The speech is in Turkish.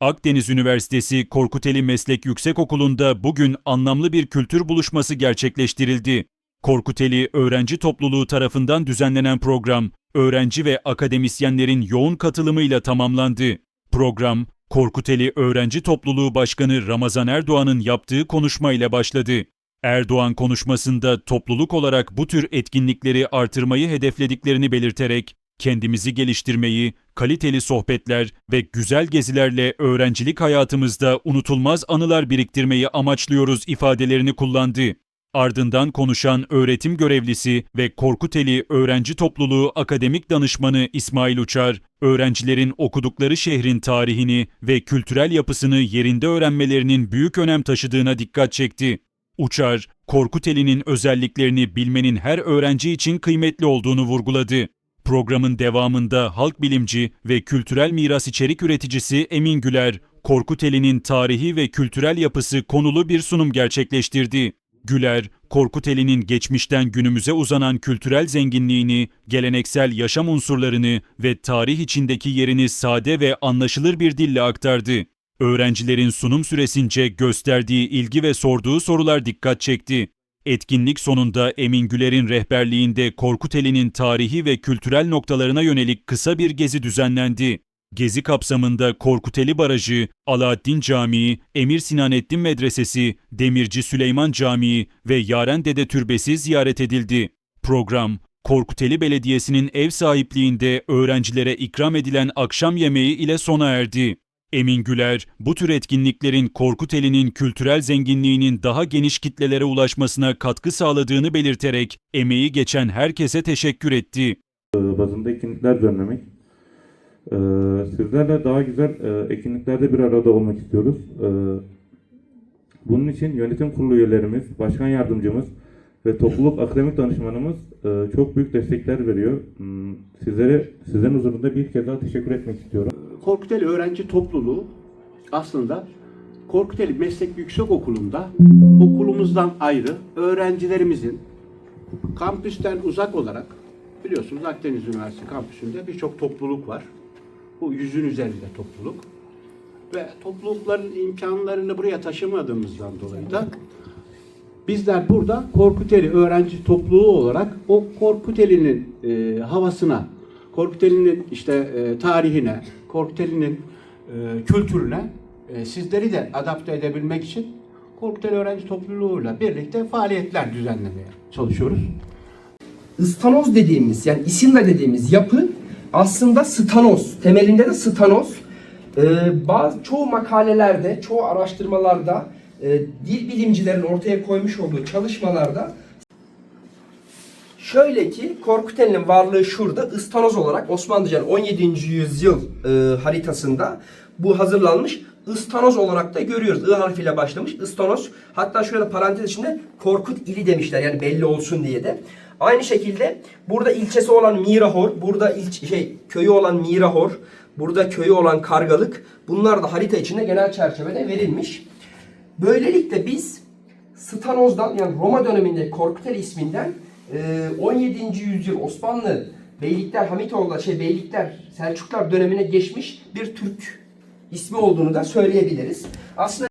Akdeniz Üniversitesi Korkuteli Meslek Yüksekokulu'nda bugün anlamlı bir kültür buluşması gerçekleştirildi. Korkuteli öğrenci topluluğu tarafından düzenlenen program, öğrenci ve akademisyenlerin yoğun katılımıyla tamamlandı. Program, Korkuteli Öğrenci Topluluğu Başkanı Ramazan Erdoğan'ın yaptığı konuşmayla başladı. Erdoğan konuşmasında topluluk olarak bu tür etkinlikleri artırmayı hedeflediklerini belirterek kendimizi geliştirmeyi, kaliteli sohbetler ve güzel gezilerle öğrencilik hayatımızda unutulmaz anılar biriktirmeyi amaçlıyoruz ifadelerini kullandı. Ardından konuşan öğretim görevlisi ve Korkuteli Öğrenci Topluluğu Akademik Danışmanı İsmail Uçar, öğrencilerin okudukları şehrin tarihini ve kültürel yapısını yerinde öğrenmelerinin büyük önem taşıdığına dikkat çekti. Uçar, Korkuteli'nin özelliklerini bilmenin her öğrenci için kıymetli olduğunu vurguladı. Programın devamında halk bilimci ve kültürel miras içerik üreticisi Emin Güler, Korkuteli'nin tarihi ve kültürel yapısı konulu bir sunum gerçekleştirdi. Güler, Korkuteli'nin geçmişten günümüze uzanan kültürel zenginliğini, geleneksel yaşam unsurlarını ve tarih içindeki yerini sade ve anlaşılır bir dille aktardı. Öğrencilerin sunum süresince gösterdiği ilgi ve sorduğu sorular dikkat çekti. Etkinlik sonunda Emin Güler'in rehberliğinde Korkuteli'nin tarihi ve kültürel noktalarına yönelik kısa bir gezi düzenlendi. Gezi kapsamında Korkuteli Barajı, Alaaddin Camii, Emir Sinanettin Medresesi, Demirci Süleyman Camii ve Yaren Dede Türbesi ziyaret edildi. Program, Korkuteli Belediyesi'nin ev sahipliğinde öğrencilere ikram edilen akşam yemeği ile sona erdi. Emin Güler, bu tür etkinliklerin Korkuteli'nin kültürel zenginliğinin daha geniş kitlelere ulaşmasına katkı sağladığını belirterek emeği geçen herkese teşekkür etti. e, bazında etkinlikler düzenlemek. E, Sizlerle daha güzel e, etkinliklerde bir arada olmak istiyoruz. E, Bunun için yönetim kurulu üyelerimiz, başkan yardımcımız ve topluluk akademik danışmanımız e, çok büyük destekler veriyor. Hmm, Sizlere sizlerin huzurunda bir kez daha teşekkür etmek istiyorum. Korkuteli Öğrenci Topluluğu aslında Korkuteli Meslek Yüksekokulu'nda okulumuzdan ayrı öğrencilerimizin kampüsten uzak olarak biliyorsunuz Akdeniz Üniversitesi kampüsünde birçok topluluk var. Bu yüzün üzerinde topluluk. Ve toplulukların imkanlarını buraya taşımadığımızdan dolayı da bizler burada Korkuteli öğrenci topluluğu olarak o Korkuteli'nin e, havasına, Korkuteli'nin işte e, tarihine, Korkuteli'nin e, kültürüne e, sizleri de adapte edebilmek için Korkuteli öğrenci topluluğuyla birlikte faaliyetler düzenlemeye çalışıyoruz. Istanoz dediğimiz yani isimle dediğimiz yapı aslında stanoz. Temelinde de stanoz. Ee, bazı çoğu makalelerde, çoğu araştırmalarda e, dil bilimcilerin ortaya koymuş olduğu çalışmalarda şöyle ki Korkuteli'nin varlığı şurada ıstanoz olarak Osmanlıca'nın 17. yüzyıl e, haritasında bu hazırlanmış ıstanoz olarak da görüyoruz. I harfiyle başlamış ıstanoz. Hatta şurada parantez içinde Korkut ili demişler yani belli olsun diye de. Aynı şekilde burada ilçesi olan Mirahor, burada ilç, şey köyü olan Mirahor, burada köyü olan Kargalık. Bunlar da harita içinde genel çerçevede verilmiş. Böylelikle biz Stanoz'dan yani Roma döneminde Korkuteli isminden 17. yüzyıl Osmanlı Beylikler Hamitoğlu şey Beylikler Selçuklar dönemine geçmiş bir Türk ismi olduğunu da söyleyebiliriz. Aslında